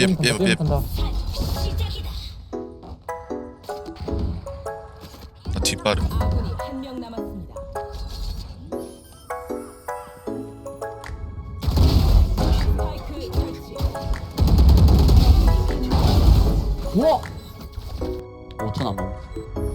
삐엠 삐엠 삐엠 간다. 나 뒷발음 아군이 한 명 남았습니다. 스파이크 설치. 우와! 5천 안 먹어.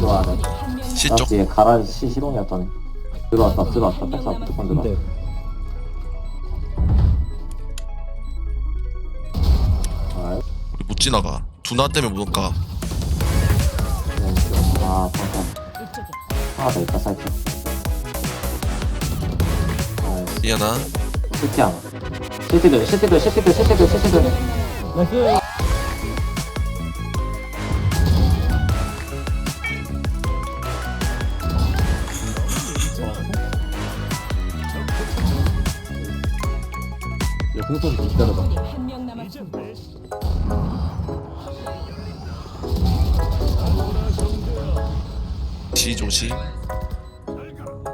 좋아하네. 한명 시 쪽. 뒤에 가라 시 시동이었다네. 들어왔다 들어왔다 백사 무조건 들어왔다. 아, 우리 못 지나가 두나 때문에 못 가. 왼쪽. 아 이쪽에 하나 더 있다 살짝. 아 미안하 시티 하나. 시티들 시티들 시티들 시티들 시티들. 나이스! 야, 풍선 좀 기다려봐. 적군이 한명 남았습니다. 시 조시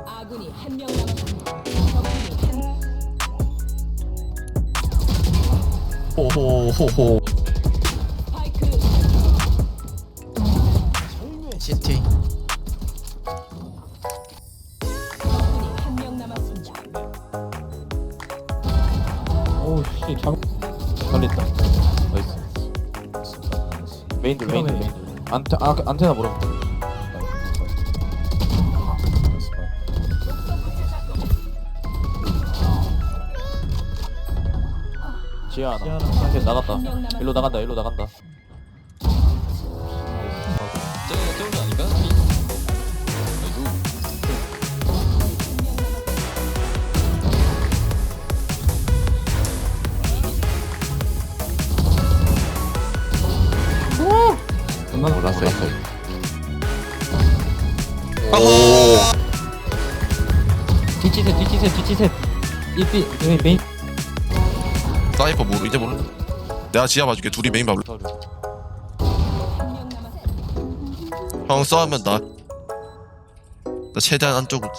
아군이 한 명 남았습니다. 적군이 한 호호호호. 스파이크 CT 적 씨, 잘. 걸렸다. 나이스. 메인들, 메인들, 메인들. 안테, 아, 안테나 뭐라. 지하나. 지하나. 나갔다. 일로 나간다. 일로 나간다. 저기 저기 아닌가? 몰랐어요. 뒤치셋, 뒤치셋, 뒤치셋. 이삐, 여기 메인. 사이퍼 모르 이제 모르. 내가 지하 봐줄게 둘이 메인 봐볼래. 형 싸우면 나. 나 최대한 안쪽으로